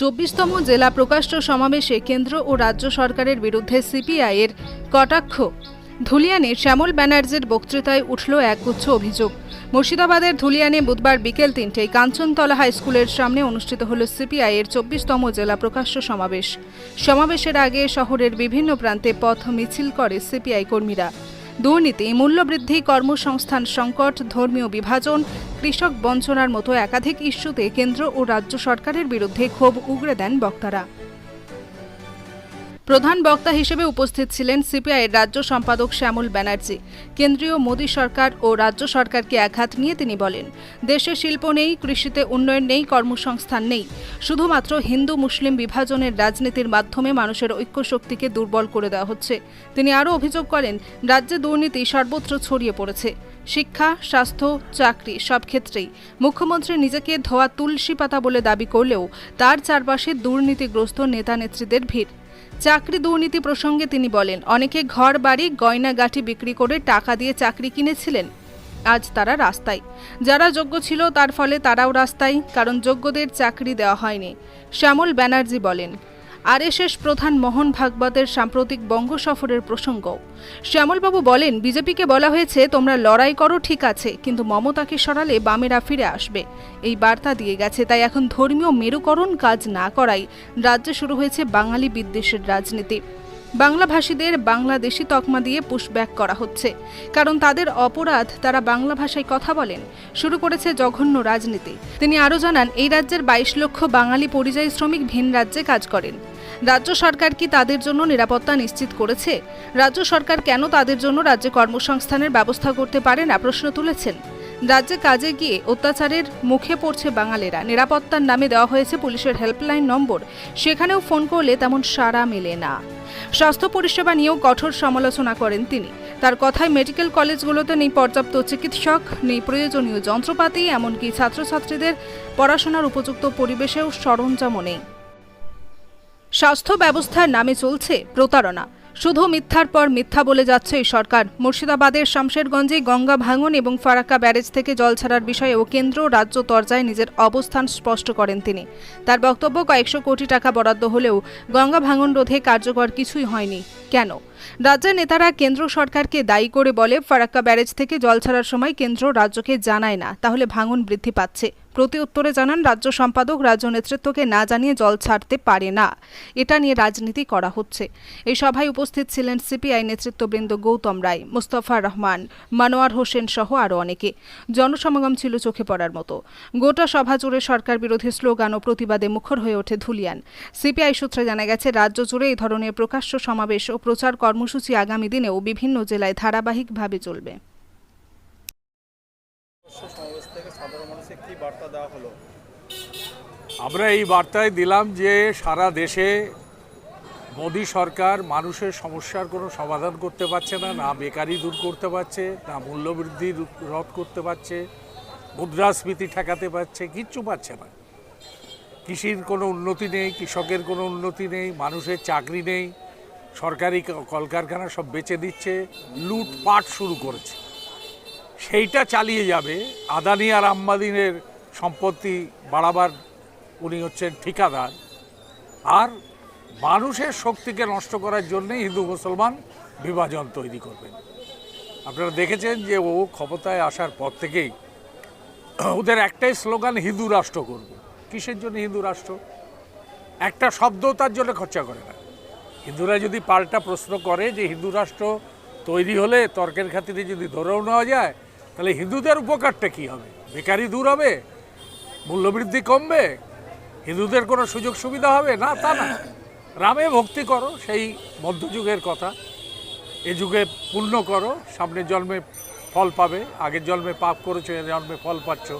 চব্বিশতম জেলা প্রকাশ্য সমাবেশে কেন্দ্র ও রাজ্য সরকারের বিরুদ্ধে সিপিআইয়ের কটাক্ষ। ধুলিয়ানে শ্যামল ব্যানার্জির বক্তৃতায় উঠল একগুচ্ছ অভিযোগ। মুর্শিদাবাদের ধুলিয়ানে বুধবার বিকেল তিনটেয় কাঞ্চনতলা হাই স্কুলের সামনে অনুষ্ঠিত হল সিপিআইয়ের চব্বিশতম জেলা প্রকাশ্য সমাবেশ। সমাবেশের আগে শহরের বিভিন্ন প্রান্তে পথ মিছিল করে সিপিআই কর্মীরা। দুর্নীতি, মূল্যবৃদ্ধি, কর্মসংস্থান সংকট, ধর্মীয় বিভাজন, কৃষক বঞ্চনার মতো একাধিক ইস্যুতে কেন্দ্র ও রাজ্য সরকারের বিরুদ্ধে ক্ষোভ উগড়ে দেন বক্তারা। প্রধান বক্তা হিসেবে উপস্থিত ছিলেন সিপিআইয়ের রাজ্য সম্পাদক শ্যামল ব্যানার্জি। কেন্দ্রীয় মোদী সরকার ও রাজ্য সরকারকে একহাত নিয়ে তিনি বলেন, দেশে শিল্প নেই, কৃষিতে উন্নয়ন নেই, কর্মসংস্থান নেই। শুধুমাত্র হিন্দু মুসলিম বিভাজনের রাজনীতির মাধ্যমে মানুষের ঐক্য শক্তিকে দুর্বল করে দেওয়া হচ্ছে। তিনি আরও অভিযোগ করেন, রাজ্যে দুর্নীতি সর্বত্র ছড়িয়ে পড়েছে। শিক্ষা, স্বাস্থ্য, চাকরি সব ক্ষেত্রেই। মুখ্যমন্ত্রী নিজেকে ধোয়া তুলসী পাতা বলে দাবি করলেও তার চারপাশে দুর্নীতিগ্রস্ত নেতা নেত্রীদের ভিড়। চাকরি দুর্নীতি প্রসঙ্গে তিনি বলেন, অনেকে ঘর, বাড়ি গয়নাগাঠি বিক্রি করে টাকা দিয়ে চাকরি কিনেছিলেন। আজ তারা রাস্তায়। যারা যোগ্য ছিল তার ফলে তারাও রাস্তায়, কারণ যোগ্যদের চাকরি দেওয়া হয়নি। শ্যামল ব্যানার্জি বলেন আরএসএস প্রধান মোহন ভাগবতের সাম্প্রতিক বঙ্গ সফরের প্রসঙ্গ। শ্যামলবাবু বলেন, বিজেপিকে বলা হয়েছে, তোমরা লড়াই করো, ঠিক আছে, কিন্তু মমতাকে সরালে বামেরা ফিরে আসবে। এই বার্তা দিয়ে গেছে, তাই এখন ধর্মীয় মেরুকরণ কাজ না করাই রাজ্যে শুরু হয়েছে বাঙালি বিদ্বেষের রাজনীতি। বাংলাভাষীদের বাংলাদেশি তকমা দিয়ে পুশব্যাক করা হচ্ছে। কারণ তাদের অপরাধ, তারা বাংলা ভাষায় কথা বলেন, শুরু করেছে জঘন্য রাজনীতি। তিনি আরও জানান, এই রাজ্যের বাইশ লক্ষ বাঙালি পরিযায়ী শ্রমিক ভিন রাজ্যে কাজ করেন। রাজ্য সরকার কি তাদের জন্য নিরাপত্তা নিশ্চিত করেছে? রাজ্য সরকার কেন তাদের জন্য রাজ্যে কর্মসংস্থানের ব্যবস্থা করতে পারে না? প্রশ্ন তুলেছেন। রাজ্যে কাজে গিয়ে অত্যাচারের মুখে পড়ছে বাঙালিরা। নিরাপত্তার নামে দেওয়া হয়েছে পুলিশের হেল্পলাইন নম্বর। সেখানেও ফোন করলে তেমন সাড়া মেলে না। স্বাস্থ্য পরিষেবা নিয়েও কঠোর সমালোচনা করেন তিনি। তার কথায় মেডিকেল কলেজগুলোতে নেই পর্যাপ্ত চিকিৎসক, নেই প্রয়োজনীয় যন্ত্রপাতি, এমনকি ছাত্রছাত্রীদের পড়াশোনার উপযুক্ত পরিবেশেও সরঞ্জামও নেই। স্বাস্থ্য ব্যবস্থার নামে চলছে প্রতারণা। শুধু মিথ্যার পর মিথ্যা বলে যাচ্ছে এই সরকার। মুর্শিদাবাদের শামশেরগঞ্জে গঙ্গা ভাঙন এবং ফারাক্কা ব্যারেজ থেকে জল ছাড়ার বিষয়েও কেন্দ্র রাজ্য তরজায় নিজের অবস্থান স্পষ্ট করেন তিনি। তার বক্তব্য কয়েকশো কোটি টাকা বরাদ্দ হলেও গঙ্গা ভাঙন রোধে কার্যকর কিছুই হয়নি। কেন? রাজ্যের নেতারা কেন্দ্র সরকারকে দায়ী করে বলে, ফারাক্কা ব্যারেজ থেকে জল ছাড়ার সময় কেন্দ্র রাজ্যকে জানায় না, তাহলে ভাঙন বৃদ্ধি পাচ্ছে। প্রতি উত্তরে জানান, রাজ্য সম্পাদক রাজ্য নেতৃত্বকে না জানিয়ে জল ছাড়তে পারে না। এটা নিয়ে রাজনীতি করা হচ্ছে। এই সভায় উপস্থিত ছিলেন সিপিআই নেতৃত্ববৃন্দ গৌতম রায়, মুস্তফা রহমান, মানোয়ার হোসেন সহ আরও অনেকে। জনসমাগম ছিল চোখে পড়ার মতো। গোটা সভা জুড়ে সরকার বিরোধী স্লোগান ও প্রতিবাদে মুখর হয়ে ওঠে ধুলিয়ান। সিপিআই সূত্রে জানা গেছে, রাজ্য জুড়ে এই ধরনের প্রকাশ্য সমাবেশ ও প্রচার কর্মসূচি আগামী দিনেও বিভিন্ন জেলায় ধারাবাহিকভাবে চলবে। থেকে সাধারণ বার্তা দেওয়া হলো? আমরা এই বার্তায় দিলাম যে সারা দেশে মোদী সরকার মানুষের সমস্যার কোনো সমাধান করতে পারছে না না বেকারি দূর করতে পারছে, না মূল্যবৃদ্ধি রু- রোধ করতে পারছে, মুদ্রাস্ফীতি ঠেকাতে পারছে, কিচ্ছু পাচ্ছে না। কৃষির কোনো উন্নতি নেই, কৃষকের কোনো উন্নতি নেই, মানুষের চাকরি নেই, সরকারি কলকারখানা সব বেচে দিচ্ছে, লুটপাট শুরু করেছে। সেইটা চালিয়ে যাবে। আদানি আর আম্বাদিনের সম্পত্তি বাড়াবার উনি হচ্ছেন ঠিকাদার। আর মানুষের শক্তিকে নষ্ট করার জন্যে হিন্দু মুসলমান বিভাজন তৈরি করবেন। আপনারা দেখেছেন যে ও ক্ষমতায় আসার পর থেকেই ওদের একটাই স্লোগান, হিন্দু রাষ্ট্র করব। কিসের জন্য হিন্দু রাষ্ট্র? একটা শব্দ তার জন্য খরচা করে না। হিন্দুরা যদি পাল্টা প্রশ্ন করে যে হিন্দু রাষ্ট্র তৈরি হলে তর্কের খাতিরে যদি ধরেও নেওয়া যায় তাহলে হিন্দুদের উপকারটা কী হবে? বেকারি দূর হবে? মূল্যবৃদ্ধি কমবে? হিন্দুদের কোনো সুযোগ সুবিধা হবে? না, তা না। রামে ভক্তি করো, সেই মধ্যযুগের কথা। এ যুগে পূর্ণ করো সামনের জন্মে ফল পাবে। আগের জন্মে পাপ করেছ, এ জন্মে ফল পাচ্ছ,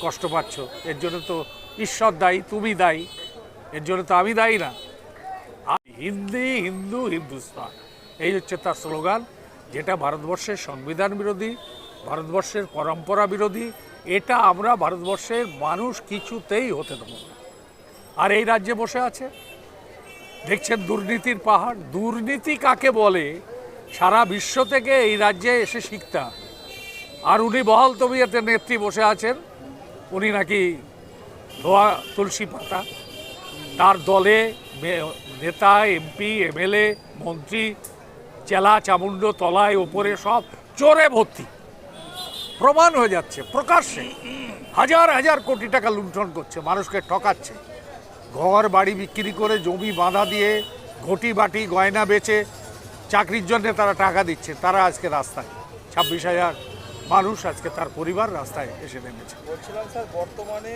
কষ্ট পাচ্ছ। এর জন্য তো ঈশ্বর দায়ী, তুমি দায়ী। এর জন্য তো আমি দায়ী না। হিন্দি, হিন্দু, হিন্দুস্তান। এই হচ্ছে তার স্লোগান, যেটা ভারতবর্ষের সংবিধান বিরোধী ভারতবর্ষের পরম্পরা বিরোধী, এটা আমরা ভারতবর্ষের মানুষ কিছুতেই হতে দেবো না। আর এই রাজ্যে বসে আছে? দেখছেন দুর্নীতির পাহাড়। দুর্নীতি কাকে বলে? সারা বিশ্ব থেকে এই রাজ্যে এসে শিখতা। আর উনি বহাল তবিয়াতে নেত্রী বসে আছেন। উনি নাকি ধোয়া তুলসী পাতা। তার দলে নেতা, এমপি, এমএলএ, মন্ত্রী, চেলা, চামুণ্ড, তলায়, ওপরে সব চোরে ভর্তি। প্রমাণ হয়ে যাচ্ছে, প্রকাশ্যে। হাজার হাজার কোটি টাকা লুণ্ঠন করছে, মানুষকে ঠকাচ্ছে। ঘর, বাড়ি বিক্রি করে জমি বাঁধা দিয়ে ঘটি বাটি গয়না বেচে চাকরির জন্য তারা টাকা দিচ্ছে, তারা আজকে রাস্তায়। ছাব্বিশ হাজার মানুষ আজকে তার পরিবার রাস্তায় এসে নেমেছে। বলছিলাম স্যার, বর্তমানে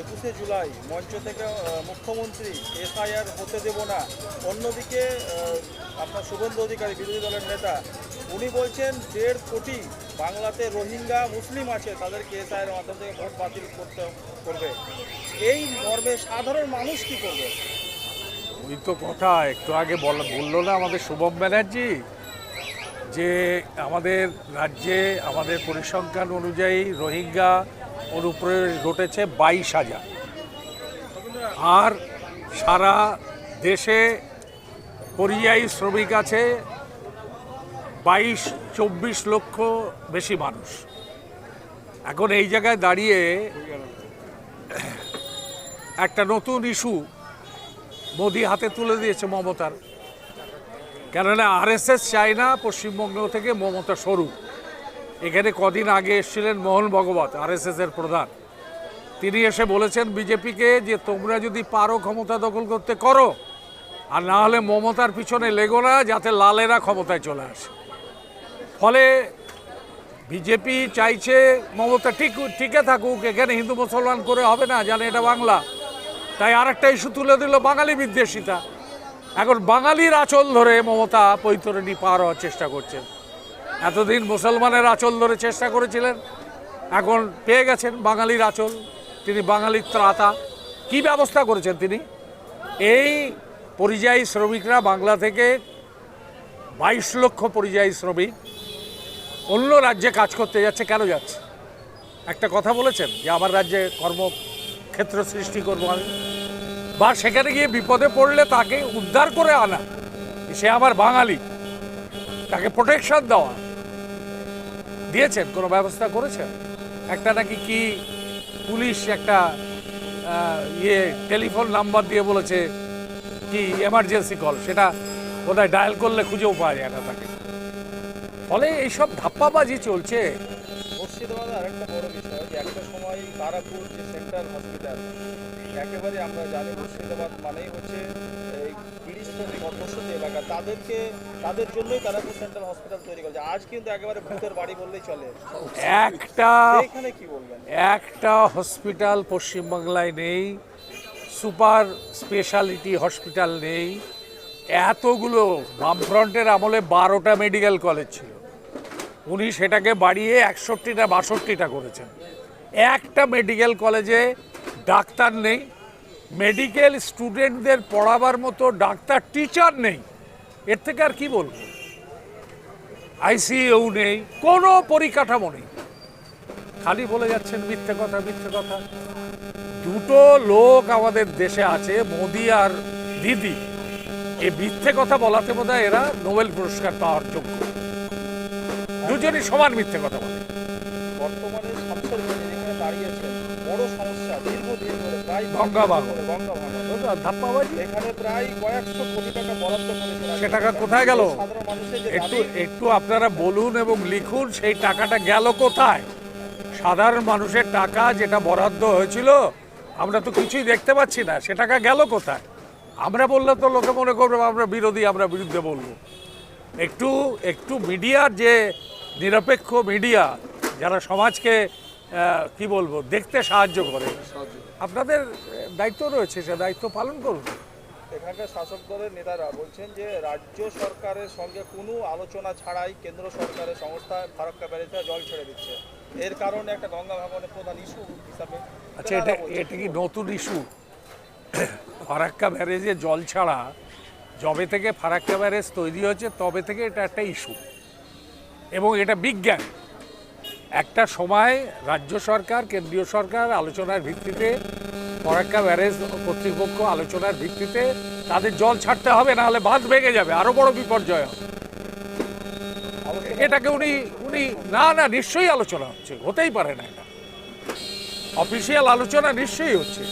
একুশে জুলাই মঞ্চ থেকে মুখ্যমন্ত্রী এসআইআর হতে দেব না। অন্যদিকে আপনার শুভেন্দু অধিকারী, বিরোধী দলের নেতা, উনি বলছেন দেড় কোটি বাংলাতে রোহিঙ্গা মুসলিম আছে, তাদেরকে এসআইআর মাধ্যম থেকে ভোট বাতিল করতে করবে। এই মর্মে সাধারণ মানুষ কি করবে? ওই তো কথা, একটু আগে বল- বলল না আমাদের শুভম ব্যানার্জি যে আমাদের রাজ্যে, আমাদের পরিসংখ্যান অনুযায়ী রোহিঙ্গা অনুপ্রয়োগ ঘটেছে বাইশ হাজার। আর সারা দেশে পরিযায়ী শ্রমিক আছে বাইশ, চব্বিশ লক্ষ বেশি মানুষ। এখন এই জায়গায় দাঁড়িয়ে একটা নতুন ইস্যু মোদি হাতে তুলে দিয়েছে মমতার। কেননা আরএসএস চায় না পশ্চিমবঙ্গ থেকে মমতা সরু। এখানে কদিন আগে এসেছিলেন মোহন ভগবত, আরএসএস এর প্রধান। তিনি এসে বলেছেন বিজেপিকে যে তোমরা যদি পারো ক্ষমতা দখল করতে করো, আর না হলে মমতার পিছনে লেগো না, যাতে লালেরা ক্ষমতায় চলে আসে। ফলে বিজেপি চাইছে মমতা ঠিক ঠিকই থাকুক, এখানে হিন্দু মুসলমান করে হবে না, জানে এটা বাংলা। তাই আরেকটা ইস্যু তুলে দিল বাঙালি বিদ্বেষিতা এখন বাঙালির আঁচল ধরে মমতা পৈতরণী পার হওয়ার চেষ্টা করছেন। এতদিন মুসলমানের আঁচল ধরে চেষ্টা করেছিলেন, এখন পেয়ে গেছেন বাঙালির আঁচল। তিনি বাঙালির ত্রাতা। কি ব্যবস্থা করেছেন তিনি? এই পরিযায়ী শ্রমিকরা বাংলা থেকে বাইশ লক্ষ পরিযায়ী শ্রমিক অন্য রাজ্যে কাজ করতে যাচ্ছে, কেন যাচ্ছে? একটা কথা বলেছেন যে আমার রাজ্যে কর্মক্ষেত্র সৃষ্টি করব আমি। বা সেখানে গিয়ে বিপদে পড়লে তাকে উদ্ধার করে আনা। সে আমার বাঙালি। তাকে প্রোটেকশন দেওয়া। দিয়েছেন, কোনো ব্যবস্থা করেছেন? একটা নাকি কি পুলিশ একটা ইয়ে টেলিফোন নাম্বার দিয়ে বলেছে, কি এমার্জেন্সি কল সেটা বোধহয় ডায়াল করলে খুঁজেও পাওয়া যায় না তাকে। ফলে এইসব ধাপ্পাবাজি চলছে। মুর্শিদাবাদে আরেকটা বড় বিষয় যে একটা সময় তারাপুর যে সেন্ট্রাল হসপিটাল একেবারে আমরা জানি মুর্শিদাবাদ মানেই হচ্ছে এই শ্রমিক বসতি এলাকা তাদেরকে তাদের জন্যই তারাপুর সেন্ট্রাল হসপিটাল তৈরি করেছে। আজ কিন্তু একেবারে ভূতের বাড়ি বললেই চলে। একটা এখানে কি বলবেন? একটা হসপিটাল পশ্চিমবাংলায় নেই সুপার স্পেশালিটি হসপিটাল নেই। এতগুলো বামফ্রন্টের আমলে বারোটা মেডিকেল কলেজ ছিল। উনি সেটাকে বাড়িয়ে একষট্টিটা, বাষট্টিটা করেছেন। একটা মেডিকেল কলেজে ডাক্তার নেই মেডিকেল স্টুডেন্টদের পড়াবার মতো ডাক্তার টিচার নেই। এর থেকে আর কি বলব? আইসিইউ নেই, কোনো পরিকাঠামো নেই। খালি বলে যাচ্ছেন মিথ্যে কথা মিথ্যে কথা। দুটো লোক আমাদের দেশে আছে, মোদি আর দিদি। এই মিথ্যে কথা বলাতে বোধ এরা নোবেল পুরস্কার পাওয়ার যোগ্য। দুজনই সমান মিথ্যে কথা বলে। বর্তমানে শামসেরগঞ্জে যেখানে দাঁড়িয়েছেন বড় সমস্যা দীর্ঘদিন ধরে প্রায় গঙ্গা ভাঙন। গঙ্গা ভাঙন ধাপ্পাবাজি? এখানে প্রায় কয়েকশো কোটি টাকা বরাদ্দ করেছে সে টাকা কোথায় গেল? একটু একটু আপনারা বলুন এবং লিখুন সেই টাকাটা গেল কোথায়? সাধারণ মানুষের টাকা যেটা বরাদ্দ হয়েছিল আমরা তো কিছুই দেখতে পাচ্ছি না। সে টাকা গেল কোথায়? আমরা বললে তো লোকে মনে করবে আমরা বিরোধী আমরা বিরুদ্ধে বলব। একটু একটু মিডিয়ার যে নিরপেক্ষ মিডিয়া যারা সমাজকে কি বলব দেখতে সাহায্য করে। আপনাদের দায়িত্ব রয়েছে সে দায়িত্ব পালন করুন। এখানকার শাসক দলের নেতারা বলছেন যে রাজ্য সরকারের সঙ্গে কোনো আলোচনা ছাড়াই কেন্দ্র সরকারের সংস্থা ফারাক্কা ব্যারেজে জল ছেড়ে দিচ্ছে। এর কারণে একটা গঙ্গা ভাঙনের প্রধান ইস্যু হিসাবে আচ্ছা এটা এটা কি নতুন ইস্যু? ফারাক্কা ব্যারেজে জল ছাড়া যবে থেকে ফারাক্কা ব্যারেজ তৈরি হয়েছে তবে থেকে এটা একটা ইস্যু। এবং এটা বিজ্ঞান। একটা সময় রাজ্য সরকার, কেন্দ্রীয় সরকার আলোচনার ভিত্তিতে ফারাক্কা ব্যারেজ কর্তৃপক্ষ আলোচনার ভিত্তিতে তাদের জল ছাড়তে হবে না হলে বাঁধ ভেঙে যাবে, আরও বড় বিপর্যয় হবে। এটাকে উনি উনি, না না, নিশ্চয়ই আলোচনা হচ্ছে, হতেই পারে না এটা। অফিসিয়াল আলোচনা নিশ্চয়ই হচ্ছে।